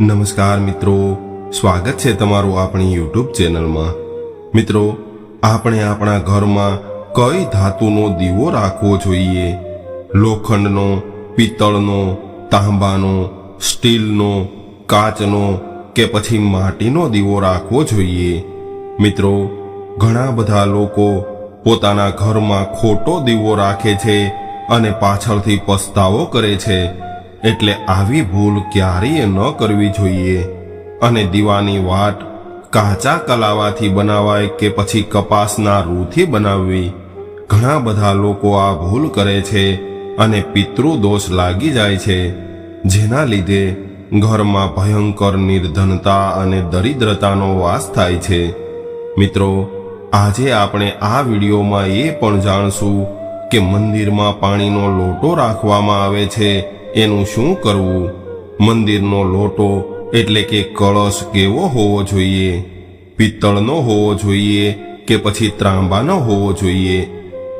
નમસ્કાર મિત્રો, સ્વાગત છે તમારું આપણી યુટ્યુબ ચેનલમાં. મિત્રો, આપણે આપણા ઘરમાં કઈ ધાતુનો દીવો રાખવો જોઈએ? લોખંડનો, પિત્તળનો, તાંબાનો, સ્ટીલનો, કાચનો કે પછી માટીનો દીવો રાખવો જોઈએ? મિત્રો, ઘણા બધા લોકો પોતાના ઘરમાં ખોટો દીવો રાખે છે અને પાછળથી પસ્તાવો કરે છે. એટલે આવી ભૂલ ક્યારેય ન કરવી જોઈએ. અને દીવાની વાટ કાચા કલાવાથી બનાવાય કે પછી કપાસના રૂથી બનાવવી? ઘણા બધા લોકો આ ભૂલ કરે છે અને પિતૃ દોષ લાગી જાય છે, જેના લીધે ઘરમાં ભયંકર નિર્ધનતા અને દરિદ્રતાનો વાસ થાય છે. મિત્રો, આજે આપણે આ વિડીયોમાં એ પણ જાણશું કે મંદિરમાં પાણીનો લોટો રાખવામાં આવે છે એનું શું કરવું? મંદિરનો લોટો એટલે કે કળશ કેવો હોવો જોઈએ? પિત્તળનો હોવો જોઈએ કે પછી ત્રાંબાનો હોવો જોઈએ?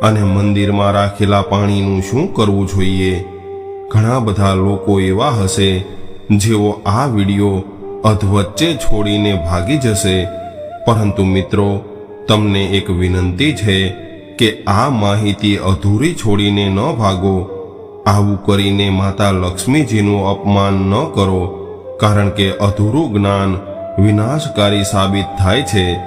અને મંદિરમાં રાખેલા પાણીનું શું કરવું જોઈએ? ઘણા બધા લોકો એવા હશે જેઓ આ વીડિયો અધવચ્ચે છોડીને ભાગી જશે. પરંતુ મિત્રો, તમને એક વિનંતી છે કે આ માહિતી અધૂરી છોડીને ન ભાગો. આવું કરીને માતા લક્ષ્મીજીનું અપમાન ન કરો, કારણ કે અધૂરું જ્ઞાન વિનાશકારી સાબિત થાય છે.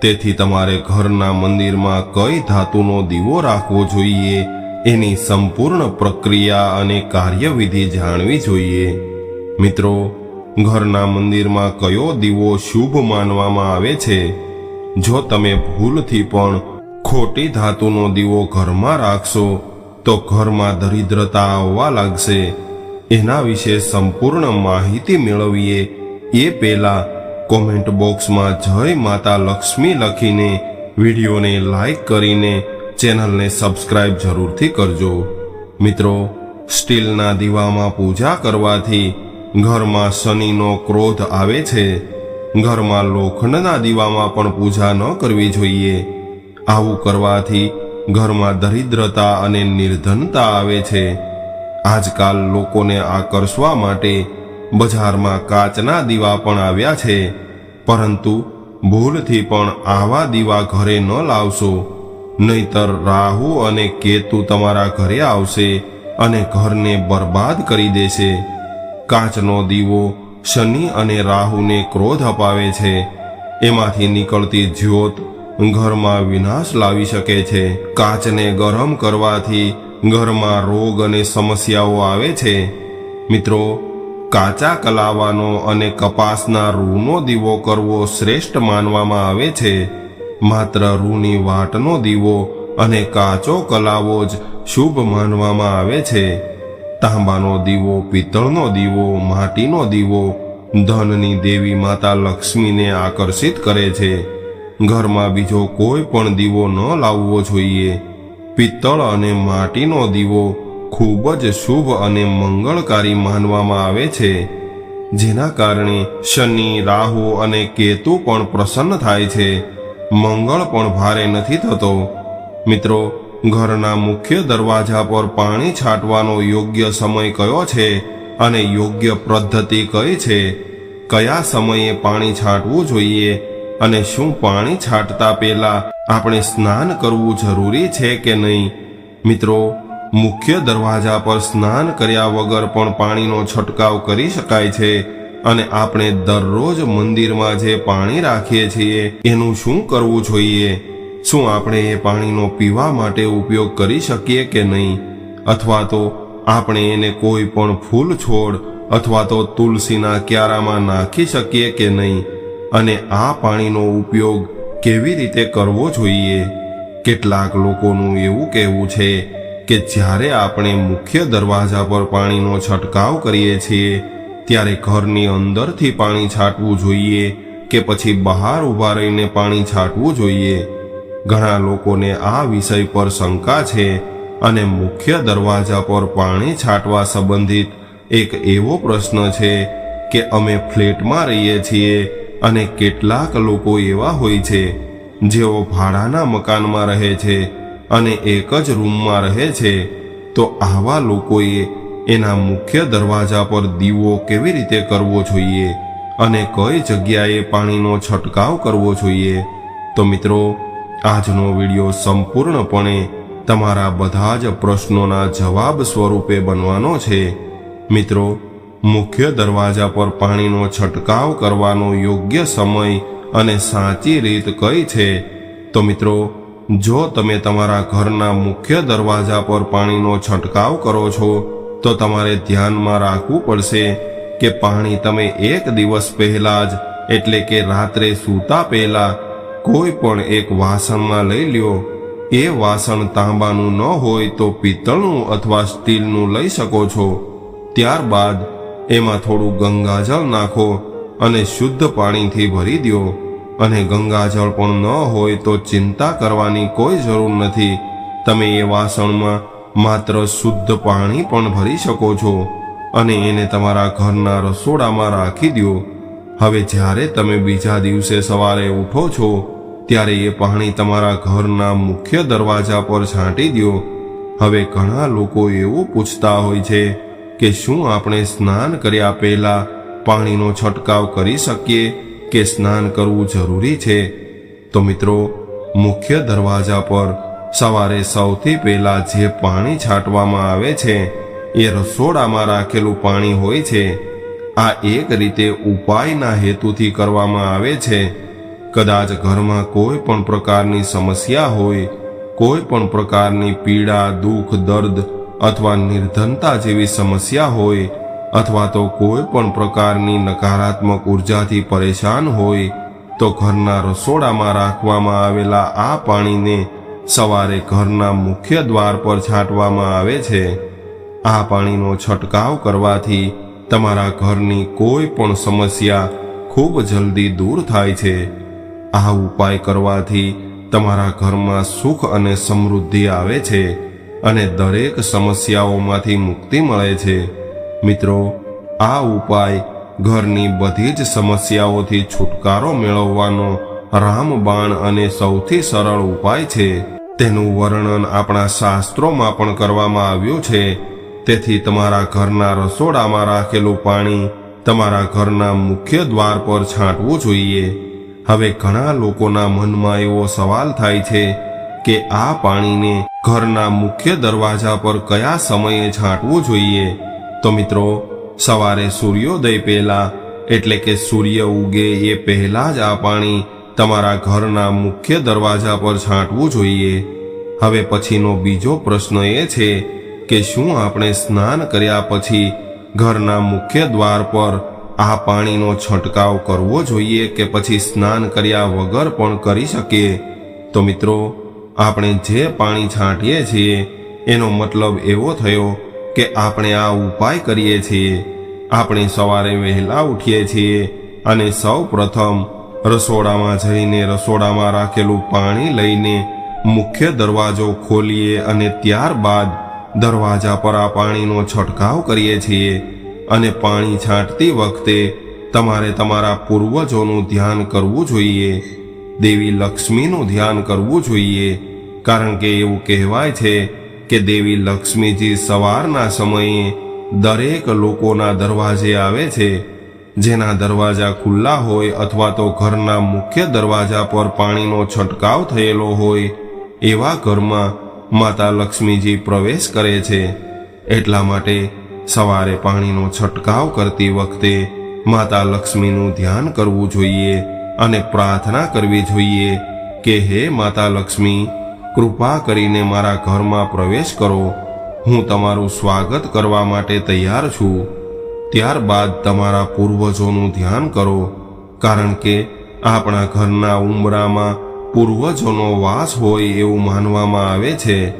તેથી તમારે ઘરના મંદિરમાં કઈ ધાતુનો દીવો રાખવો જોઈએ, એની સંપૂર્ણ પ્રક્રિયા અને કાર્યવિધિ જાણવી જોઈએ. મિત્રો, ઘરના મંદિરમાં કયો દીવો શુભ માનવામાં આવે છે? જો તમે ભૂલથી પણ ખોટી ધાતુનો દીવો ઘરમાં રાખશો તો ઘરમાં દરિદ્રતા આવવા લાગશે. એના વિશે સંપૂર્ણ માહિતી મેળવીએ એ પહેલા કોમેન્ટ બોક્સમાં જય માતા લક્ષ્મી લખીને વિડીયોને લાઈક કરીને ચેનલને સબસ્ક્રાઇબ જરૂરથી કરજો. મિત્રો, સ્ટીલના દીવામાં પૂજા કરવાથી ઘરમાં શનિનો ક્રોધ આવે છે. ઘરમાં લોખંડના દીવામાં પણ પૂજા ન કરવી જોઈએ. આવું કરવાથી ઘરમાં દરિદ્રતા અને નિર્ધનતા આવે છે. આજકાલ લોકોને આકર્ષવા માટે બજારમાં કાચના દીવા પણ આવ્યા છે. પરંતુ ભૂલથી પણ આવા દીવા ઘરે ન લાવશો. નહીતર રાહુ અને કેતુ તમારા ઘરે આવશે અને ઘરને બરબાદ કરી દેશે. કાચનો દીવો શનિ અને રાહુને ક્રોધ અપાવે છે. એમાંથી નીકળતી જ્યોત ઘરમાં વિનાશ લાવી શકે છે. કાચને ગરમ કરવાથી ઘરમાં રોગ અને સમસ્યાઓ આવે છે. મિત્રો, કાચા કલાવાનો અને કપાસના રૂનો દીવો કરવો શ્રેષ્ઠ માનવામાં આવે છે. માત્ર રૂની વાટનો દીવો અને કાચો કલાવો જ શુભ માનવામાં આવે છે. તાંબાનો દીવો, પિત્તળનો દીવો, માટીનો દીવો ધનની દેવી માતા લક્ષ્મીને આકર્ષિત કરે છે. ઘરમાં બીજો કોઈ પણ દીવો ન લાવવો જોઈએ. પિત્તળ અને માટીનો દીવો ખૂબ જ શુભ અને મંગળકારી માનવામાં આવે છે. જેના કારણે શનિ, રાહુ અને કેતુ પણ પ્રસન્ન થાય છે. મંગળ પણ ભારે નથી થતો. મિત્રો, ઘરના મુખ્ય દરવાજા પર પાણી છાંટવાનો યોગ્ય સમય કયો છે અને યોગ્ય પદ્ધતિ કઈ છે? કયા સમયે પાણી છાંટવું જોઈએ? અને શું પાણી છાંટતા પહેલા આપણે સ્નાન કરવું જરૂરી છે કે નહીં? મિત્રો, મુખ્ય દરવાજા પર સ્નાન કર્યા વગર પણ પાણીનો છંટકાવ કરી શકાય છે અને આપણે દરરોજ મંદિરમાં જે પાણી રાખીએ છીએ, એનું શું કરવું જોઈએ? શું આપણે એ પાણીનો પીવા માટે ઉપયોગ કરી શકીએ કે નહીં? અથવા તો આપણે એને કોઈ પણ ફૂલ છોડ અથવા તો તુલસીના ક્યારામાં નાખી શકીએ કે નહીં? અને આ પાણીનો ઉપયોગ કેવી રીતે કરવો જોઈએ? કેટલાક લોકોનું એવું કહેવું છે કે જ્યારે આપણે મુખ્ય દરવાજા પર પાણીનો છંટકાવ કરીએ છીએ, ત્યારે ઘરની અંદરથી પાણી છાંટવું જોઈએ કે પછી બહાર ઊભા રહીને પાણી છાંટવું જોઈએ? ઘણા લોકોને આ વિષય પર શંકા છે અને મુખ્ય દરવાજા પર પાણી છાંટવા સંબંધિત એક એવો પ્રશ્ન છે કે અમે ફ્લેટમાં રહીએ છીએ અને કેટલાક લોકો એવા હોય છે, જેઓ ભાડાના મકાનમાં રહે છે અને એક જ રૂમમાં રહે છે, તો આવા લોકોએ એના મુખ્ય દરવાજા પર દીવો કેવી રીતે કરવો જોઈએ અને કઈ જગ્યાએ પાણીનો છંટકાવ કરવો જોઈએ? તો મિત્રો, આજનો વિડિયો સંપૂર્ણપણે તમારા બધા જ પ્રશ્નોના જવાબ સ્વરૂપે બનવાનો છે. મિત્રો મુખ્ય દરવાજા પર પાણીનો છંટકાવ કરવાનો યોગ્ય સમય અને સાચી રીત કઈ છે? તો મિત્રો, જો તમે તમારા ઘરના મુખ્ય દરવાજા પર પાણીનો છંટકાવ કરો છો, તો તમારે ધ્યાનમાં રાખવું પડશે કે પાણી તમે એક દિવસ પહેલા જ, એટલે કે રાત્રે સૂતા પહેલા, કોઈ પણ એક વાસણમાં લઈ લ્યો. એ વાસણ તાંબાનું ન હોય તો પિત્તળનું અથવા સ્ટીલનું લઈ શકો છો. ત્યારબાદ એમાં થોડું ગંગાજળ નાખો અને શુદ્ધ પાણીથી ભરી દો અને ગંગાજળ પણ ન હોય તો ચિંતા કરવાની કોઈ જરૂર નથી. તમે એ વાસણમાં માત્ર શુદ્ધ પાણી પણ ભરી શકો છો અને એને તમારા ઘરના રસોડામાં રાખી દો હવે જ્યારે તમે બીજા દિવસે સવારે ઉઠો છો, ત્યારે એ પાણી તમારા ઘરના મુખ્ય દરવાજા પર છાંટી દો હવે ઘણા લોકો એવું પૂછતા હોય છે કે શું આપણે સ્નાન કર્યા પહેલા પાણીનો છંટકાવ કરી શકીએ કે સ્નાન કરવું જરૂરી છે? તો મિત્રો, મુખ્ય દરવાજા પર સવારે સૌથી પહેલા જે પાણી છાંટવામાં આવે છે, એ રસોડામાં રાખેલું પાણી હોય છે. આ એક રીતે ઉપાયના હેતુથી કરવામાં આવે છે. કદાચ ઘરમાં કોઈ પણ પ્રકારની સમસ્યા હોય, કોઈ પણ પ્રકારની પીડા, દુઃખ, દર્દ અથવા નિર્ધનતા જેવી સમસ્યા હોય, અથવા તો કોઈ પણ પ્રકારની નકારાત્મક ઉર્જાથી પરેશાન હોય, તો ઘરના રસોડામાં રાખવામાં આવેલા આ પાણીને સવારે ઘરના મુખ્ય દ્વાર પર છાંટવામાં આવે છે. આ પાણીનો છંટકાવ કરવાથી તમારા ઘરની કોઈ પણ સમસ્યા ખૂબ જલ્દી દૂર થાય છે. આ ઉપાય કરવાથી તમારા ઘરમાં સુખ અને સમૃદ્ધિ આવે છે. અને દરેક સમસ્યાઓમાંથી મુક્તિ મળે છે. મિત્રો, આ ઉપાય ઘરની બધી જ સમસ્યાઓથી છુટકારો મેળવવાનો રામબાણ અને સૌથી સરળ ઉપાય છે. તેનું વર્ણન આપણા શાસ્ત્રોમાં પણ કરવામાં આવ્યું છે. તેથી તમારા ઘરના રસોડામાં રાખેલું પાણી તમારા ઘરના મુખ્ય દ્વાર પર છાંટવું જોઈએ. હવે ઘણા લોકોના મનમાં એવો સવાલ થાય છે કે આ પાણીને ઘરના મુખ્ય દરવાજા પર કયા સમયે છાંટવું જોઈએ? તો મિત્રો, સવારે સૂર્યોદય પહેલા, એટલે કે સૂર્ય ઉગે એ પહેલા જ આ પાણી તમારા ઘરના મુખ્ય દરવાજા પર છાંટવું જોઈએ. હવે પછીનો બીજો પ્રશ્ન એ છે કે શું આપણે સ્નાન કર્યા પછી ઘરના મુખ્ય દ્વાર પર આ પાણીનો છંટકાવ કરવો જોઈએ કે પછી સ્નાન કર્યા વગર પણ કરી શકીએ? તો મિત્રો આપણે જે પાણી છાંટીએ છીએ, એનો મતલબ એવો થયો કે આપણે આ ઉપાય કરીએ છીએ. આપણે સવારે વહેલા ઉઠીએ છીએ અને સૌ પ્રથમ રસોડામાં જઈને રસોડામાં રાખેલું પાણી લઈને મુખ્ય દરવાજો ખોલીએ અને ત્યારબાદ દરવાજા પર આ પાણીનો છંટકાવ કરીએ છીએ. અને પાણી છાંટતી વખતે તમારે તમારા પૂર્વજોનું ધ્યાન કરવું જોઈએ. દેવી લક્ષ્મીનું ધ્યાન કરવું જોઈએ, કારણ કે એવું કહેવાય છે કે દેવી લક્ષ્મીજી સવારના સમયે દરેક લોકોના દરવાજે આવે છે. જેના દરવાજા ખુલ્લા હોય અથવા તો ઘરના મુખ્ય દરવાજા પર પાણીનો છંટકાવ થયેલો હોય, એવા ઘરમાં માતા લક્ષ્મીજી પ્રવેશ કરે છે. એટલા માટે સવારે પાણીનો છંટકાવ કરતી વખતે માતા લક્ષ્મીનું ધ્યાન કરવું જોઈએ. અને પ્રાર્થના કરવી જોઈએ કે, હે માતા લક્ષ્મી, કૃપા કરીને મારા ઘરમાં પ્રવેશ કરો. હું તમારું સ્વાગત કરવા માટે તૈયાર છું. ત્યારબાદ તમારા પૂર્વજોનું ધ્યાન કરો, કારણ કે આપણા ઘરના ઉંબરામાં પૂર્વજોનો વાસ હોય એવું માનવામાં આવે છે.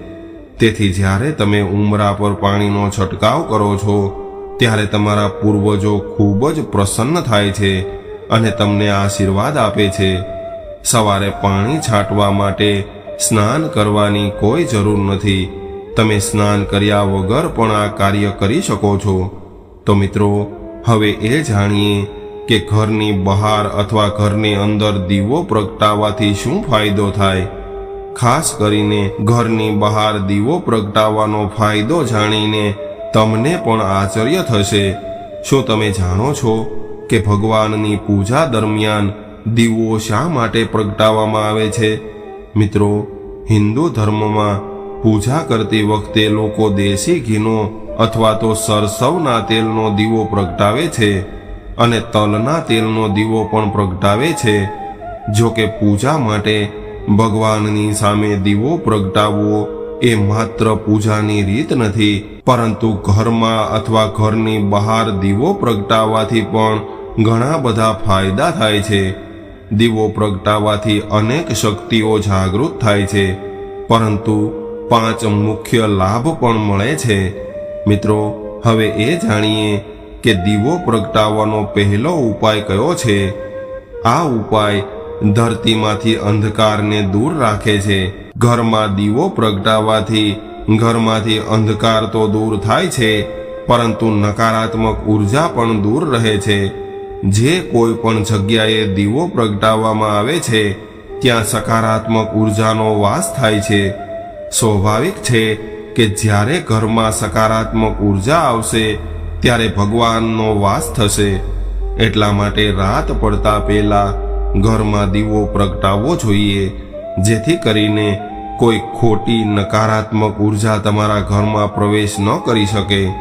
તેથી જ્યારે તમે ઉંબરા પર પાણીનો છંટકાવ કરો છો, ત્યારે તમારા પૂર્વજો ખૂબ જ પ્રસન્ન થાય છે. અને તમને આશીર્વાદ આપે છે. સવારે પાણી છાંટવા માટે સ્નાન કરવાની કોઈ જરૂર નથી. તમે સ્નાન કર્યા વગર પણ આ કાર્ય કરી શકો છો. તો મિત્રો, હવે એ જાણીએ કે ઘરની બહાર અથવા ઘરની અંદર દીવો પ્રગટાવવાથી શું ફાયદો થાય. ખાસ કરીને ઘરની બહાર દીવો પ્રગટાવવાનો ફાયદો જાણીને તમને પણ આશ્ચર્ય થશે. શું તમે જાણો છો? કે ભગવાનની પૂજા દરમિયાન દીવો શા માટે પ્રગટાવવામાં આવે છે? મિત્રો, હિન્દુ ધર્મમાં પૂજા કરતી વખતે લોકો દેશી ઘીનો અથવા તો સરસવના તેલનો દીવો પ્રગટાવે છે અને તલના તેલનો દીવો પણ પ્રગટાવે છે. જો કે પૂજા માટે ભગવાનની સામે દીવો પ્રગટાવવો એ માત્ર પૂજાની રીત નથી, પરંતુ ઘરમાં અથવા ઘરની બહાર દીવો પ્રગટાવવાથી પણ ઘણા બધા ફાયદા થાય છે. દીવો પ્રગટાવવાથી અનેક શક્તિઓ જાગૃત થાય છે. પરંતુ પાંચ મુખ્ય લાભ પણ મળે છે. મિત્રો, હવે એ જાણીએ કે દીવો પ્રગટાવવાનો પહેલો ઉપાય કયો છે? આ ઉપાય ધરતીમાંથી અંધકારને દૂર રાખે છે. ઘરમાં દીવો પ્રગટાવવાથી ઘરમાંથી અંધકાર તો દૂર થાય છે, પરંતુ નકારાત્મક ઊર્જા પણ દૂર રહે છે. જે કોઈ પણ જગ્યાએ દીવો પ્રગટાવવામાં આવે છે, ત્યાં સકારાત્મક ઉર્જાનો વાસ થાય છે. સ્વાભાવિક છે કે જ્યારે ઘરમાં સકારાત્મક ઊર્જા આવશે, ત્યારે ભગવાનનો વાસ થશે. એટલા માટે રાત પડતા પહેલા ઘરમાં દીવો પ્રગટાવવો જોઈએ, જેથી કરીને કોઈ ખોટી નકારાત્મક ઊર્જા તમારા ઘરમાં પ્રવેશ ન કરી શકે.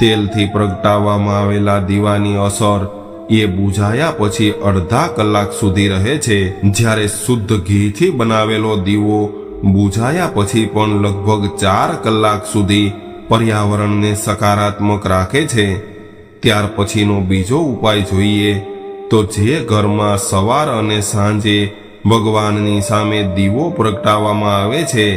તેલથી પ્રગટાવવામાં આવેલા દીવાની અસર એ બુઝાયા પછી અડધા કલાક સુધી રહે છે. જ્યારે શુદ્ધ ઘીથી બનાવેલો દીવો બુઝાયા પછી પણ લગભગ ચાર કલાક સુધી પર્યાવરણને સકારાત્મક રાખે છે. ત્યાર પછીનો બીજો ઉપાય જોઈએ તો જે ઘરમાં સવાર અને સાંજે ભગવાનની સામે દીવો પ્રગટાવવામાં આવે છે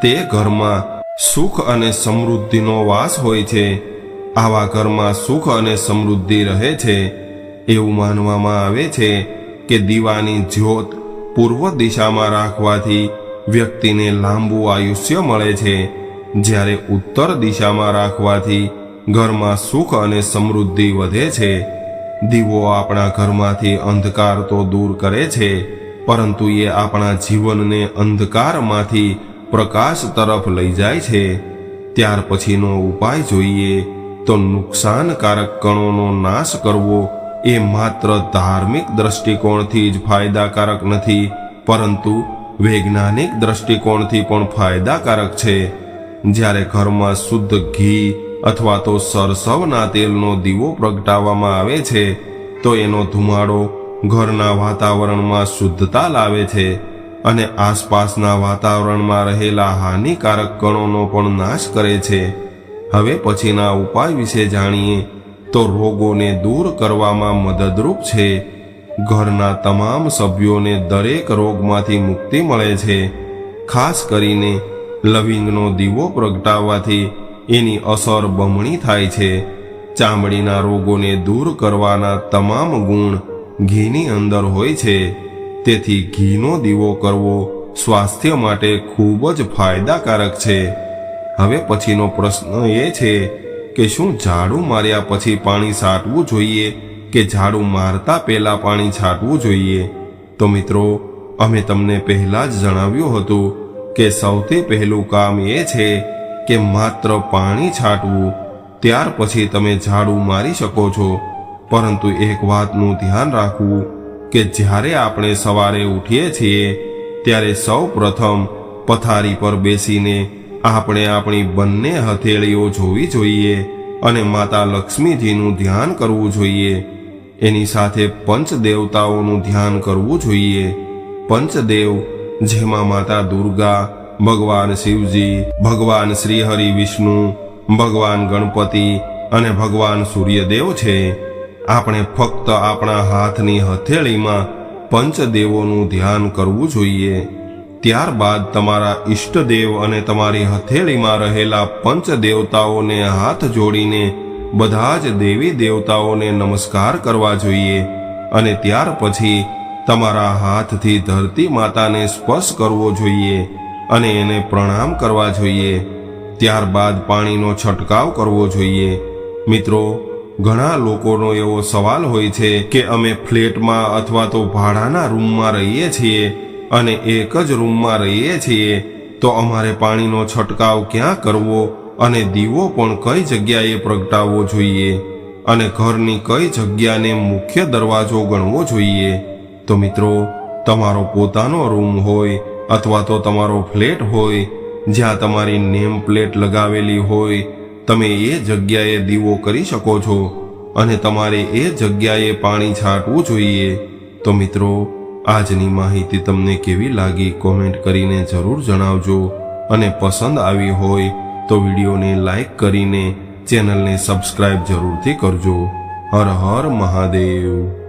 તે ઘરમાં સુખ અને સમૃદ્ધિનો વાસ હોય છે. આવા ઘરમાં સુખ અને સમૃદ્ધિ રહે છે. એવું માનવામાં આવે છે કે દીવાની જ્યોત પૂર્વ દિશામાં રાખવાથી વ્યક્તિને લાંબુ આયુષ્ય મળે છે. જ્યારે ઉત્તર દિશામાં રાખવાથી ઘરમાં સુખ અને સમૃદ્ધિ વધે છે. દીવો આપણા ઘરમાંથી અંધકાર તો દૂર કરે છે, પરંતુ એ આપણા જીવનને અંધકારમાંથી પ્રકાશ તરફ લઈ જાય છે. ત્યાર પછીનો ઉપાય જોઈએ તો નુકસાનકારક કણોનો નાશ કરવો એ માત્ર ધાર્મિક દ્રષ્ટિકોણથી જ ફાયદાકારક નથી, પરંતુ વૈજ્ઞાનિક દ્રષ્ટિકોણથી પણ ફાયદાકારક છે. જ્યારે ઘરમાં શુદ્ધ ઘી અથવા તો સરસવના તેલનો દીવો પ્રગટાવવામાં આવે છે, તો એનો ધુમાડો ઘરના વાતાવરણમાં શુદ્ધતા લાવે છે અને આસપાસના વાતાવરણમાં રહેલા હાનિકારક કણોનો પણ નાશ કરે છે. હવે પછીના ઉપાય વિશે જાણીએ તો રોગોને દૂર કરવામાં મદદરૂપ છે. ઘરના તમામ સભ્યોને દરેક રોગમાંથી મુક્તિ મળે છે. ખાસ કરીને લવિંગનો દીવો પ્રગટાવવાથી એની અસર બમણી થાય છે. ચામડીના રોગોને દૂર કરવાના તમામ ગુણ ઘીની અંદર હોય છે. તેથી ઘીનો દીવો કરવો સ્વાસ્થ્ય માટે ખૂબ જ ફાયદાકારક છે. હવે પછીનો પ્રશ્ન એ છે કે શું ઝાડુ માર્યા પછી પાણી છાંટવું જોઈએ કે ઝાડુ મારતા પહેલા પાણી છાંટવું જોઈએ? તો મિત્રો, અમે તમને પહેલા જ જણાવ્યું હતું કે સૌથી પહેલું કામ એ છે કે માત્ર પાણી છાંટવું. ત્યાર પછી તમે ઝાડુ મારી શકો છો. પરંતુ એક વાતનું ધ્યાન રાખવું કે જ્યારે આપણે સવારે ઉઠીએ છીએ, ત્યારે સૌ પ્રથમ પથારી પર બેસીને આપણે આપણી બંને હથેળીઓ જોવી જોઈએ અને માતા લક્ષ્મીજીનું ધ્યાન કરવું જોઈએ. એની સાથે પંચ દેવતાઓનું ધ્યાન કરવું જોઈએ. પંચદેવ, જેમાં માતા દુર્ગા, ભગવાન શિવજી, ભગવાન શ્રીહરિ વિષ્ણુ, ભગવાન ગણપતિ અને ભગવાન સૂર્યદેવ છે. આપણે ફક્ત આપણા હાથની હથેળીમાં પંચદેવોનું ધ્યાન કરવું જોઈએ. ત્યારબાદ તમારા ઈષ્ટદેવ અને તમારી હથેળીમાં રહેલા પંચ દેવતાઓને હાથ જોડીને બધા જ દેવી દેવતાઓને નમસ્કાર કરવા જોઈએ અને ત્યાર પછી તમારા હાથથી ધરતી માતાને સ્પર્શ કરવો જોઈએ અને એને પ્રણામ કરવા જોઈએ. ત્યારબાદ પાણીનો છંટકાવ કરવો જોઈએ. મિત્રો, ઘણા લોકોનો એવો સવાલ હોય છે કે અમે ફ્લેટમાં અથવા તો ભાડાના રૂમમાં રહીએ છીએ અને એક જ રૂમમાં રહીએ છીએ, તો અમારે પાણીનો છંટકાવ ક્યાં કરવો અને દીવો પણ કઈ જગ્યાએ પ્રગટાવવો જોઈએ? અને ઘરની કઈ જગ્યાને મુખ્ય દરવાજો ગણવો જોઈએ? તો મિત્રો, તમારો પોતાનો રૂમ હોય અથવા તો તમારો ફ્લેટ હોય, જ્યાં તમારી નેમ પ્લેટ લગાવેલી હોય, તમે એ જગ્યાએ દીવો કરી શકો છો અને તમારે એ જગ્યાએ પાણી છાંટવું જોઈએ. તો મિત્રો આજની માહિતી તમને કેવી લાગી કોમેન્ટ કરીને જરૂર જણાવજો. અને પસંદ આવી હોય તો વિડીયોને લાઈક કરીને ચેનલને સબસ્ક્રાઇબ જરૂરથી કરજો. હર હર મહાદેવ.